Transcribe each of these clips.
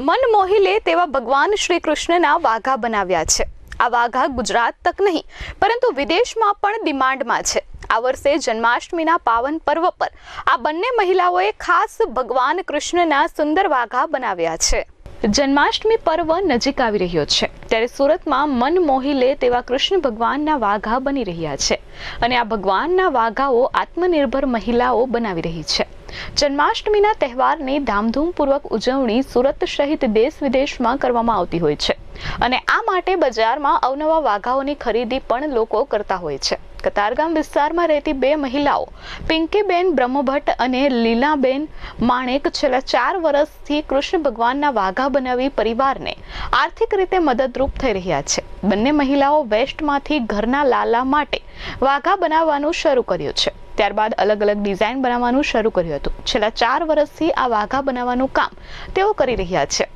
મન મોહી લે તેવા ભગવાન શ્રી કૃષ્ણના વાઘા બનાવ્યા છે. આ વાઘા ગુજરાત તક નહીં, પરંતુ વિદેશમાં પણ ડિમાન્ડમાં છે. આ વર્ષે જન્માષ્ટમીના પાવન પર્વ પર આ બંને મહિલાઓએ ખાસ ભગવાન કૃષ્ણના સુંદર વાઘા બનાવ્યા છે. જન્માષ્ટમી પર્વ નજીક આવી રહ્યો છે. ત્યારે સુરતમાં મન મોહી લે તેવા કૃષ્ણ ભગવાનના વાઘા બની રહ્યા છે. અને આ ભગવાનના વાઘાઓ આત્મનિર્ભર મહિલાઓ બનાવી રહી છે. જન્માષ્ટમીના તહેવારની ધામધૂમપૂર્વક ઉજવણી સુરત સહિત દેશ વિદેશમાં કરવામાં આવતી હોય છે. અને આ માટે બજારમાં અવનવા વાઘાઓની ખરીદી પણ લોકો કરતા હોય છે. કતારગામ વિસ્તારમાં રહેતી બે મહિલાઓ, પિંકીબેન બ્રહ્મભટ્ટ અને લીલાબેન માણેક, છેલ્લા ચાર વર્ષથી કૃષ્ણ ભગવાનના વાઘા બનાવી પરિવારને આર્થિક રીતે મદદરૂપ થઈ રહ્યા છે. બંને મહિલાઓ વેસ્ટમાંથી ઘરના લાલા માટે વાઘા બનાવવાનું શરૂ કર્યું છે. ત્યારબાદ અલગ અલગ ડિઝાઇન બનાવવાનું શરૂ કર્યું હતું. છેલ્લા ચાર વર્ષથી આ વાઘા બનાવવાનું કામ તેઓ કરી રહ્યા છે.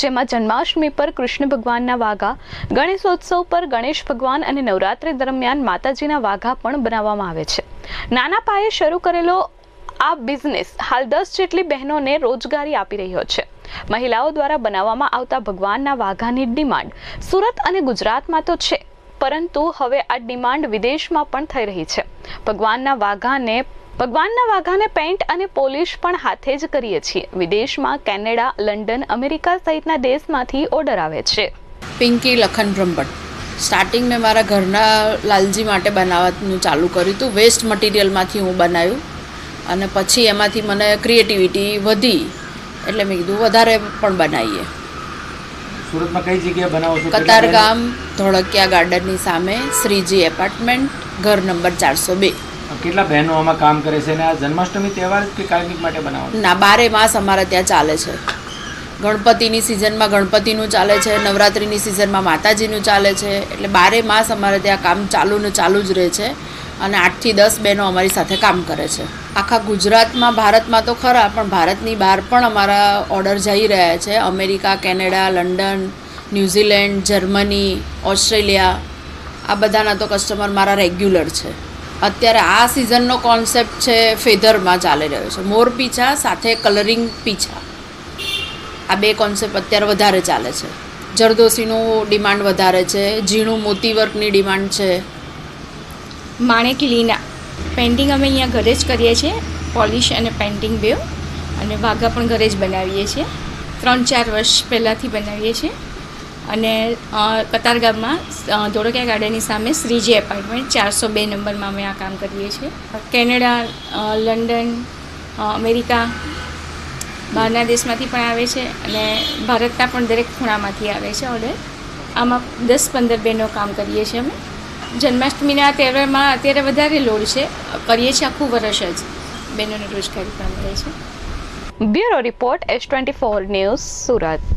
જેમાં જન્માષ્ટમી પર કૃષ્ણ ભગવાનના વાઘા, ગણેશોત્સવ પર ગણેશ ભગવાન અને નવરાત્રી દરમિયાન માતાજીના વાઘા પણ બનાવવામાં આવે છે. નાના પાયે શરૂ કરેલો આ બિઝનેસ હાલ દસ જેટલી બહેનોને રોજગારી આપી રહ્યો છે. મહિલાઓ દ્વારા બનાવવામાં આવતા ભગવાનના વાઘાની ડિમાન્ડ સુરત અને ગુજરાતમાં તો છે, પરંતુ હવે આ ડિમાન્ડ વિદેશમાં પણ થઈ રહી છે. ભગવાનના વાઘાને ભગવાનના વાઘાને પેન્ટ અને પોલિશ પણ હાથે જ કરીએ છીએ. વિદેશમાં કેનેડા, લંડન, અમેરિકા સહિતના દેશમાંથી ઓર્ડર આવે છે. પિંકી લખન બ્રહ્મભટ્ટ. સ્ટાર્ટિંગ મેં મારા ઘરના લાલજી માટે બનાવવાનું ચાલુ કર્યું હતું. વેસ્ટ મટીરિયલમાંથી હું બનાવ્યું. અને પછી એમાંથી મને ક્રિએટિવિટી વધી. એટલે મેં કીધું, વધારે પણ બનાવીએ. સુરતમાં કઈ જગ્યાએ બનાવો છો? કતારગામ ધોળકિયા ગાર્ડનની સામે શ્રીજી એપાર્ટમેન્ટ ઘર નંબર ચારસો બે. કેટલા બહેનો આમાં કામ કરે છે અને આ જન્માષ્ટમી તહેવાર કે કાલ્મિક માટે બનાવો ના બારે માસ અમારે ત્યાં ચાલે છે. ગણપતિની સિઝનમાં ગણપતિનું ચાલે છે નવરાત્રિની સિઝનમાં માતાજીનું ચાલે છે એટલે બારે માસ અમારે ત્યાં કામ ચાલુ ને ચાલુ જ રહે છે અને આઠથી દસ બહેનો અમારી સાથે કામ કરે છે. આખા ગુજરાતમાં, ભારતમાં તો ખરા, પણ ભારતની બહાર પણ અમારા ઓર્ડર જઈ રહ્યા છે. America, Canada, London, New Zealand, Germany, Australia, આ બધાના તો કસ્ટમર મારા રેગ્યુલર છે. અત્યારે આ સિઝનનો કોન્સેપ્ટ છે, ફેધરમાં ચાલી રહ્યો છે. મોર પીછા, સાથે કલરિંગ પીછા. આ બે કોન્સેપ્ટ અત્યારે વધારે ચાલે છે. જરદોશીનું ડિમાન્ડ વધારે છે, ઝીણું મોતી વર્કની ડિમાન્ડ છે. માણેક લીના પેઇન્ટિંગ અમે અહીંયા ઘરે જ કરીએ છીએ, પોલિશ અને પેઇન્ટિંગ બેવ અને વાઘા પણ ઘરે જ બનાવીએ છીએ. ત્રણ ચાર વર્ષ પહેલાંથી બનાવીએ છીએ. અને કતારગામમાં ધોળકિયા ગાર્ડનની સામે શ્રીજી એપાર્ટમેન્ટ, ચારસો બે નંબરમાં અમે આ કામ કરીએ છીએ. કેનેડા લંડન અમેરિકા, બહારના દેશમાંથી પણ આવે છે અને ભારતના પણ દરેક ખૂણામાંથી આવે છે ઓર્ડર. આમાં દસ પંદર બેનો કામ કરીએ છીએ અમે. જન્માષ્ટમીના તહેવારમાં અત્યારે વધારે લોડ છે. કરીએ છીએ આખું વર્ષ જ. બહેનોને રોજગારી પણ મળે છે. Bureau report S twenty four news Surat.